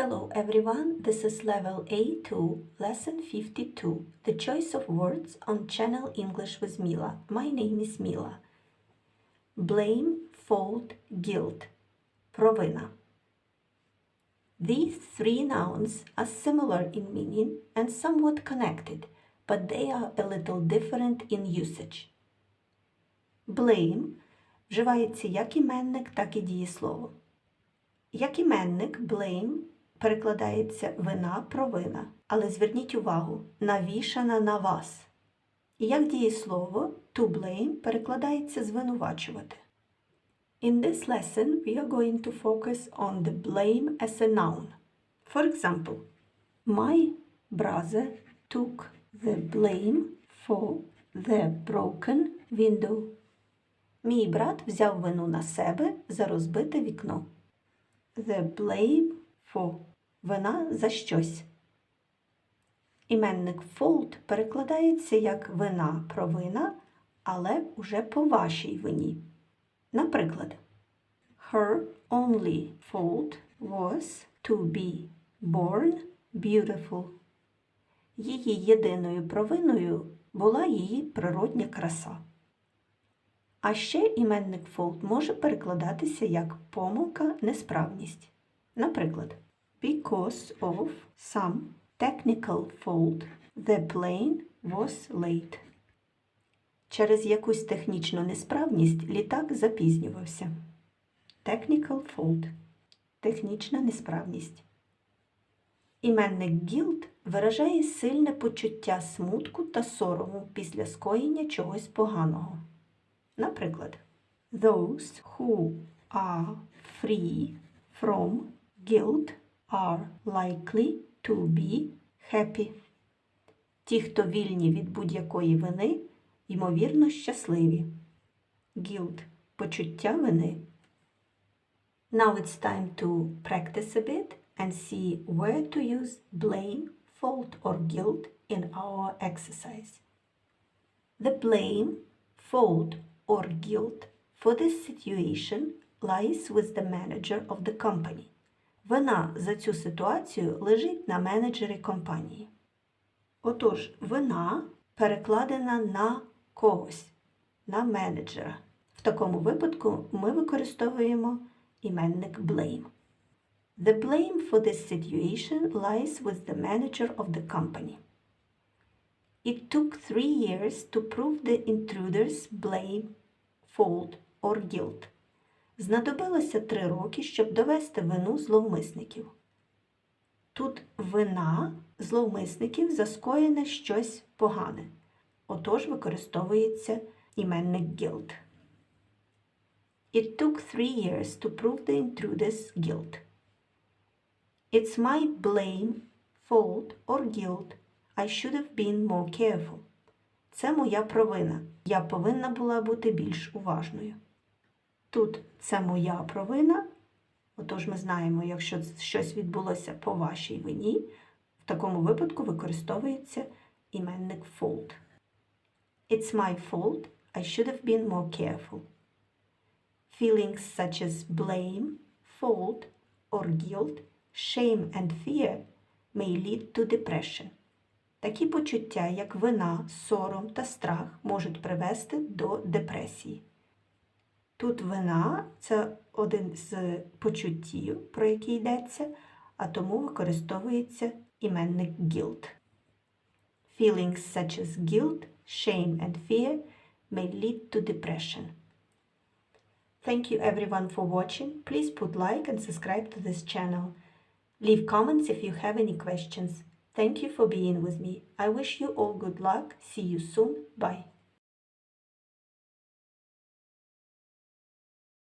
Hello everyone, this is level A2, lesson 52, the choice of words on channel English with Mila. My name is Mila. Blame, fault, guilt. Провина. These three nouns are similar in meaning and somewhat connected, but they are a little different in usage. Blame вживається як іменник, так і дієслово. Як іменник blame перекладається вина, провина, але зверніть увагу, навішана на вас. І як дієслово to blame перекладається звинувачувати. In this lesson, we are going to focus on the blame as a noun. For example, my brother took the blame for the broken window. Мій брат взяв вину на себе за розбите вікно. The blame for вина за щось. Іменник fault перекладається як вина провина, але уже по вашій вині. Наприклад, Her only fault was to be born beautiful. Її єдиною провиною була її природня краса. А ще іменник fault може перекладатися як помилка, несправність. Наприклад, because of some technical fault the plane was late. Через якусь технічну несправність літак запізнювався. Technical fault технічна несправність. Іменник guilt виражає сильне почуття смутку та сорому після скоєння чогось поганого. Наприклад, those who are free from guilt are likely to be happy. Ті, хто вільні від будь-якої вини, ймовірно щасливі. Guilt – почуття вини. Now it's time to practice a bit and see where to use blame, fault or guilt in our exercise. The blame, fault or guilt for this situation lies with the manager of the company. Вина за цю ситуацію лежить на менеджері компанії. Отож, вина перекладена на когось, на менеджера. В такому випадку ми використовуємо іменник blame. The blame for this situation lies with the manager of the company. It took three years to prove the intruder's blame, fault or guilt. Знадобилося три роки, щоб довести вину зловмисників. Тут вина зловмисників за скоєне щось погане. Отож використовується іменник guilt. It took three years to prove the intruder's guilt. It's my blame, fault or guilt. I should have been more careful. Це моя провина. Я повинна була бути більш уважною. Тут це моя провина. Отож, ми знаємо, якщо щось відбулося по вашій вині, в такому випадку використовується іменник fault. It's my fault. I should have been more careful. Feelings such as blame, fault, or guilt, shame and fear may lead to depression. Такі почуття, як вина, сором та страх, можуть привести до депресії. Тут вина це один з почуттів, про який йдеться, а тому використовується іменник guilt. Feelings such as guilt, shame and fear may lead to depression. Thank you everyone for watching. Please put like and subscribe to this channel. Leave comments if you have any questions. Thank you for being with me. I wish you all good luck. See you soon. Bye.